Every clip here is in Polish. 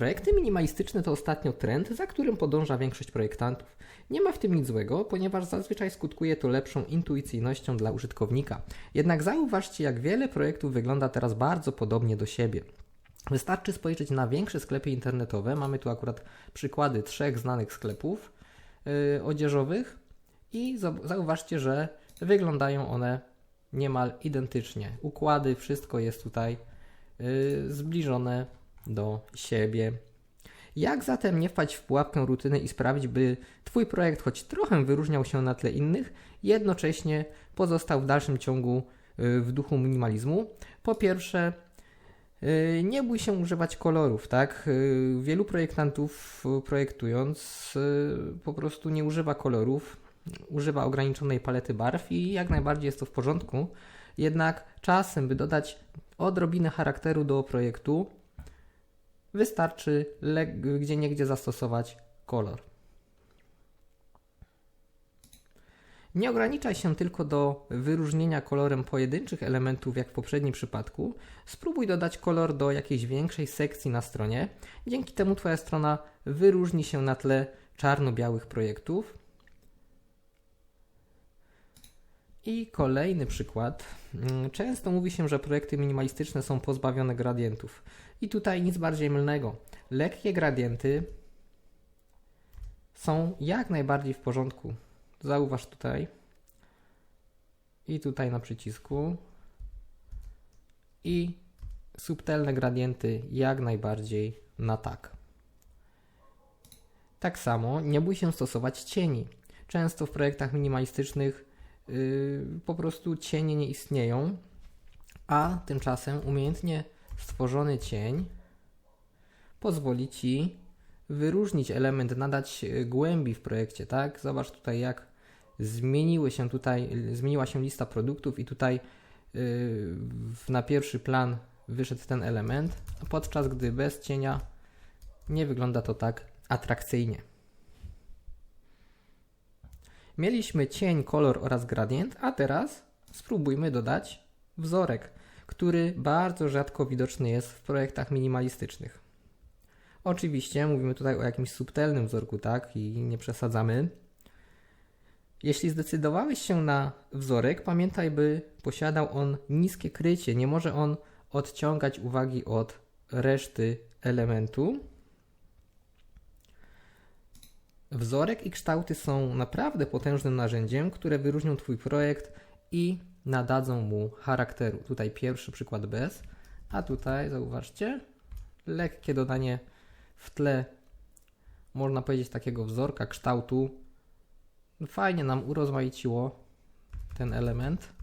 Projekty minimalistyczne to ostatnio trend, za którym podąża większość projektantów. Nie ma w tym nic złego, ponieważ zazwyczaj skutkuje to lepszą intuicyjnością dla użytkownika. Jednak zauważcie, jak wiele projektów wygląda teraz bardzo podobnie do siebie. Wystarczy spojrzeć na większe sklepy internetowe. Mamy tu akurat przykłady trzech znanych sklepów yy, odzieżowych i zauważcie, że wyglądają one niemal identycznie. Układy, wszystko jest tutaj yy, zbliżone do siebie. Jak zatem nie wpaść w pułapkę rutyny i sprawić, by Twój projekt choć trochę wyróżniał się na tle innych, jednocześnie pozostał w dalszym ciągu yy, w duchu minimalizmu? Po pierwsze, yy, nie bój się używać kolorów, tak? Yy, wielu projektantów projektując po prostu nie używa kolorów, używa ograniczonej palety barw i jak najbardziej jest to w porządku. Jednak czasem, by dodać odrobinę charakteru do projektu, wystarczy gdzie niegdzie zastosować kolor. Nie ograniczaj się tylko do wyróżnienia kolorem pojedynczych elementów, jak w poprzednim przypadku. Spróbuj dodać kolor do jakiejś większej sekcji na stronie. Dzięki temu Twoja strona wyróżni się na tle czarno-białych projektów. I kolejny przykład. Mm, często mówi się, że projekty minimalistyczne są pozbawione gradientów. I tutaj nic bardziej mylnego. Lekkie gradienty są jak najbardziej w porządku. Zauważ tutaj i tutaj na przycisku i subtelne gradienty jak najbardziej na tak. Tak samo nie bój się stosować cieni. Często w projektach minimalistycznych po prostu cienie nie istnieją, a tymczasem umiejętnie stworzony cień pozwoli Ci wyróżnić element, nadać głębi w projekcie, tak? Zobacz tutaj jak zmieniły się tutaj, zmieniła się lista produktów i tutaj yy, na pierwszy plan wyszedł ten element, podczas gdy bez cienia nie wygląda to tak atrakcyjnie. Mieliśmy cień, kolor oraz gradient, a teraz spróbujmy dodać wzorek który bardzo rzadko widoczny jest w projektach minimalistycznych. Oczywiście mówimy tutaj o jakimś subtelnym wzorku, tak, i nie przesadzamy. Jeśli zdecydowałeś się na wzorek, pamiętaj, by posiadał on niskie krycie. Nie może on odciągać uwagi od reszty elementu. Wzorek i kształty są naprawdę potężnym narzędziem, które wyróżnią Twój projekt i nadadzą mu charakteru. Tutaj pierwszy przykład bez, a tutaj zauważcie, lekkie dodanie w tle, można powiedzieć, takiego wzorka, kształtu. Fajnie nam urozmaiciło ten element.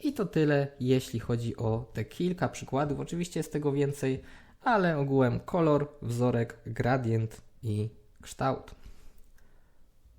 I to tyle, jeśli chodzi o te kilka przykładów. Oczywiście jest tego więcej, ale ogółem kolor, wzorek, gradient i kształt.